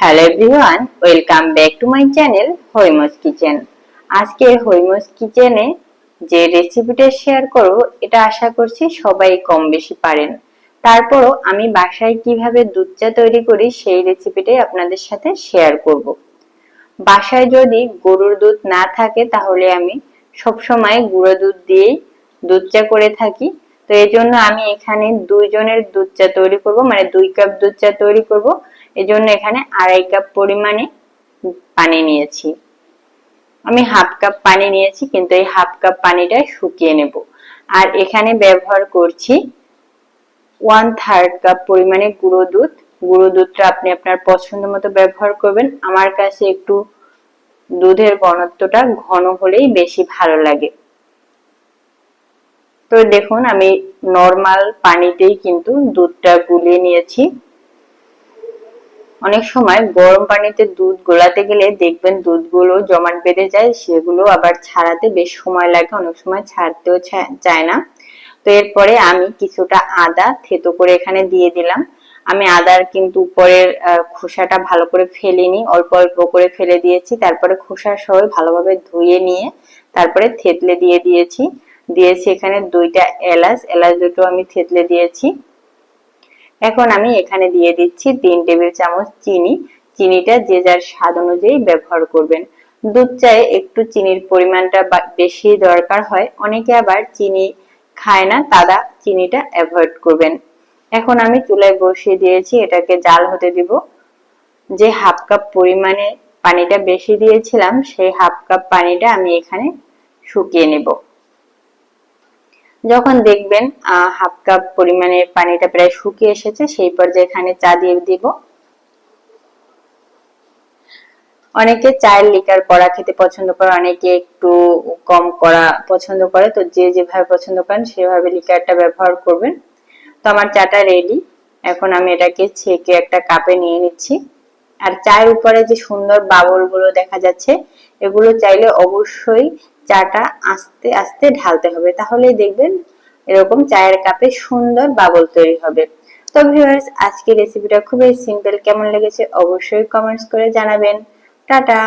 Hello everyone welcome back to my channel Haimas kitchen আজকে হৈমস কিচেনে যে রেসিপিটা শেয়ার করব, এটা আশা করছি সবাই কম বেশি পারেন। তারপরও আমি বাসায় কীভাবে দুধ চা তৈরি করি, সেই রেসিপিটাই আপনাদের সাথে শেয়ার করব। বাসায় যদি গরুর দুধ না থাকে, তাহলে আমি সবসময় গুঁড়ো দুধ দিয়েই দুধ চা করে থাকি। তো এই জন্য আমি এখানে দুইজনের দুধ চা তৈরি করব মানে দুই কাপ দুধ চা তৈরি করব। এজন্য এখানে আড়াই কাপ পরিমাণে পানি নিয়েছি। আমি হাফ কাপ পানি নিয়েছি, কিন্তু এই হাফ কাপ পানিটা শুকিয়ে নেব। আর এখানে ব্যবহার করছি ওয়ান থার্ড কাপ পরিমাণে গুঁড়ো দুধ। গুঁড়ো দুধটা আপনি আপনার পছন্দ মতো ব্যবহার করবেন। আমার কাছে একটু দুধের ঘনত্বটা ঘন হলেই বেশি ভালো লাগে। তো দেখুন, আমি নর্মাল পানিতেই কিন্তু দুধটা গুলিয়ে নিয়েছি। অনেক সময় গরম পানিতে দুধ গোলাতে গেলে দেখবেন দুধগুলো জমাট বেঁধে যায়, সেগুলো আবার ছাড়াতে বেশ সময় লাগে, অনেক সময় ছাড়তেও চায় না। তো এরপরে আমি কিছুটা আদা থেতো করে এখানে দিয়ে দিলাম। আমি আদার কিন্তু উপরের খোসাটা ভালো করে ফেলিনি, অল্প অল্প করে ফেলে দিয়েছি। তারপরে খোসা সহ ভালোভাবে ধুয়ে নিয়ে তারপরে থেতলে দিয়ে দিয়েছি। দিয়েছি এখানে দুইটা এলাচ এলাচ দুটো আমি থেতলে দিয়েছি। এখন আমি এখানে দিয়ে দিচ্ছি তিন টেবিল চামচ চিনি। চিনিটা যে যার স্বাদ অনুযায়ী ব্যবহার করবেন। দুধ চায়ে একটু চিনির পরিমাণটা বেশি দরকার হয়। অনেকে আবার চিনি খায় না, তারা চিনিটা অ্যাভয়েড করবেন। এখন আমি চুলায় বসিয়ে দিয়েছি, এটাকে জাল হতে দিব। যে হাফ কাপ পরিমাণে পানিটা বেশি দিয়েছিলাম, সেই হাফ কাপ পানিটা আমি এখানে শুকিয়ে নেব। যখন দেখবেন হাফ কাপ পরিমাণে পানিটা প্রায় শুকিয়ে এসেছে, সেই পর্যায়ে এখানে চা দিয়ে দিব। অনেকে চায়ের লিকার করা খেতে পছন্দ করে, অনেকে একটু কম করা পছন্দ করে। তো যে যেভাবে পছন্দ করেন, সেভাবে লিকারটা ব্যবহার করবেন। তো আমার চাটা রেডি এখন আমি এটাকে ছেঁকে একটা কাপে নিয়ে নিচ্ছি। আর চায়ের উপরে যে সুন্দর বাবলগুলো দেখা যাচ্ছে, এগুলো চাইলে অবশ্যই চাটা আস্তে আস্তে ঢালতে হবে। তাহলেই দেখবেন এরকম চায়ের কাপে সুন্দর বাবল তৈরি হবে। তো ভিউয়ার্স আজকের রেসিপিটা খুবই সিম্পল কেমন লেগেছে অবশ্যই কমেন্টস করে জানাবেন। টাটা!